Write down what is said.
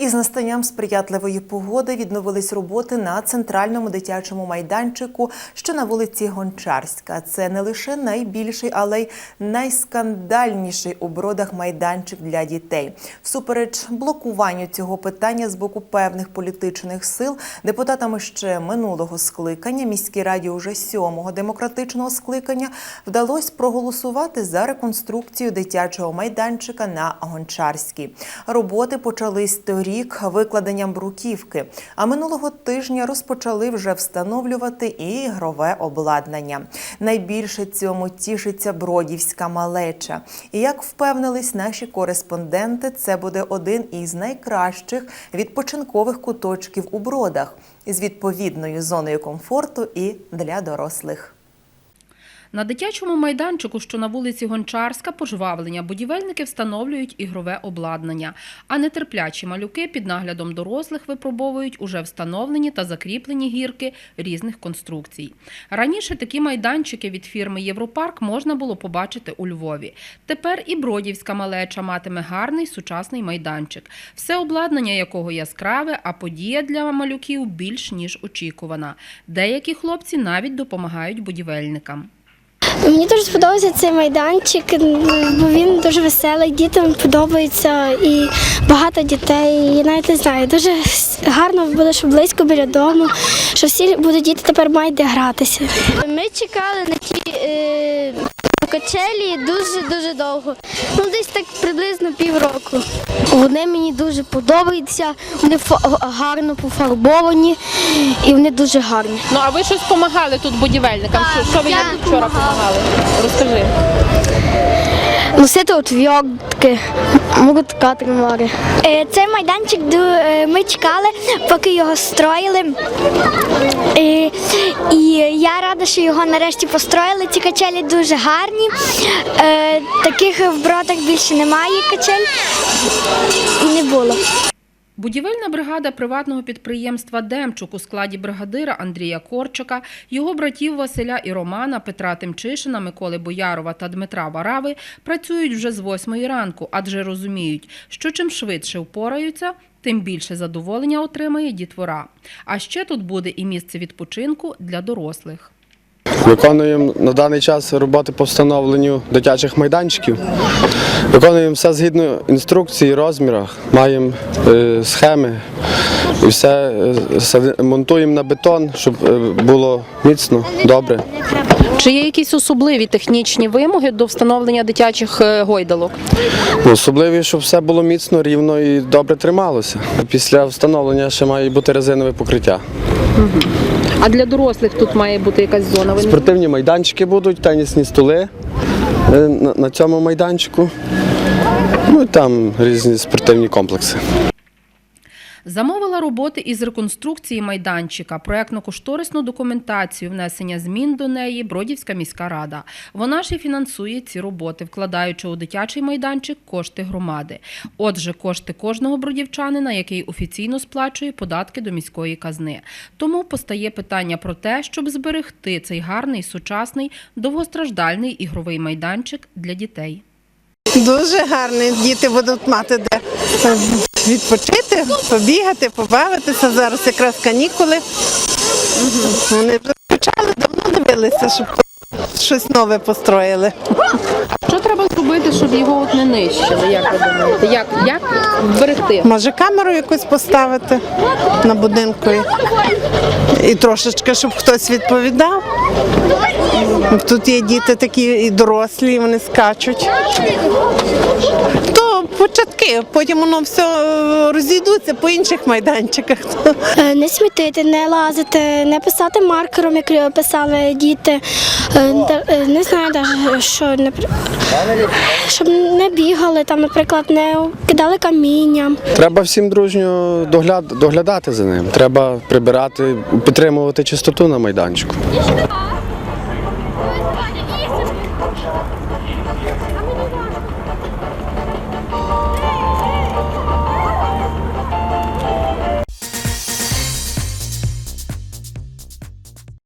Із настанням сприятливої погоди відновились роботи на центральному дитячому майданчику, що на вулиці Гончарська. Це не лише найбільший, але й найскандальніший у бродах майданчик для дітей. Всупереч блокуванню цього питання з боку певних політичних сил, депутатами ще минулого скликання міській раді уже сьомого демократичного скликання вдалося проголосувати за реконструкцію дитячого майданчика на Гончарській. Роботи почались торік викладенням бруківки, а минулого тижня розпочали вже встановлювати і ігрове обладнання. Найбільше цьому тішиться бродівська малеча. І як впевнились наші кореспонденти, це буде один із найкращих відпочинкових куточків у бродах з відповідною зоною комфорту і для дорослих. На дитячому майданчику, що на вулиці Гончарська, пожвавлення будівельники встановлюють ігрове обладнання, а нетерплячі малюки під наглядом дорослих випробовують уже встановлені та закріплені гірки різних конструкцій. Раніше такі майданчики від фірми Європарк можна було побачити у Львові. Тепер і бродівська малеча матиме гарний сучасний майданчик, все обладнання якого яскраве, а подія для малюків більш ніж очікувана. Деякі хлопці навіть допомагають будівельникам. Мені дуже сподобався цей майданчик, бо він дуже веселий, дітям подобається і багато дітей. Я навіть не знаю, дуже гарно буде, що близько біля дому, що всі будуть діти тепер мають де гратися. Ми чекали на ті е, качелі дуже дуже довго. Ну десь так приблизно півроку. Вони мені дуже подобаються, вони гарно пофарбовані і вони дуже гарні. Ну а ви щось допомагали тут будівельникам? Що, що ви як вчора допомагали? Розкажи. Носити отвертки, можуть ткати море. Цей майданчик е, ми чекали, поки його строїли. Е, І рада, що його нарешті построїли. Ці качелі дуже гарні. Е, Таких в бродах більше немає качель не було. Будівельна бригада приватного підприємства Демчук у складі бригадира Андрія Корчика, його братів Василя і Романа, Петра Тимчишина, Миколи Боярова та Дмитра Варави працюють вже з восьмої ранку, адже розуміють, що чим швидше впораються, тим більше задоволення отримає дітвора. А ще тут буде і місце відпочинку для дорослих. Виконуємо на даний час роботи по встановленню дитячих майданчиків. Виконуємо все згідно інструкції, розмірах, маємо е, схеми і все е, монтуємо на бетон, щоб е, було міцно, добре. Чи є якісь особливі технічні вимоги до встановлення дитячих е, гойдалок? Ну, Особливо, щоб все було міцно, рівно і добре трималося. Після встановлення ще має бути резинове покриття. А для дорослих тут має бути якась зона. Ви не Спортивні майданчики будуть, тенісні столи е, на, на цьому майданчику. Ну і там різні спортивні комплекси. Замовила роботи із реконструкції майданчика, проектно-кошторисну документацію, внесення змін до неї Бродівська міська рада. Вона ж і фінансує ці роботи, вкладаючи у дитячий майданчик кошти громади. Отже, кошти кожного бродівчанина, який офіційно сплачує податки до міської казни. Тому постає питання про те, щоб зберегти цей гарний, сучасний, довгостраждальний ігровий майданчик для дітей. Дуже гарний. Діти будуть мати де відпочити, побігати, побавитися. Зараз якраз канікули. Вони вже почали, давно дивилися, щоб щось нове построїли. Що треба зробити, щоб його от не нищили? Як ви думаєте? Як, як вберегти? Може камеру якусь поставити на будинку і, і трошечки, щоб хтось відповідав. Тут є діти такі і дорослі, і вони скачуть. То початки, потім воно все е, розійдуться по інших майданчиках. Е, Не смітити, не лазити, не писати маркером, як писали діти. Е, та- е, Не знаю що напр- щоб не бігали, там, наприклад, не кидали каміння. Треба всім дружньо догляд, доглядати за ним. Треба прибирати, підтримувати чистоту на майданчику.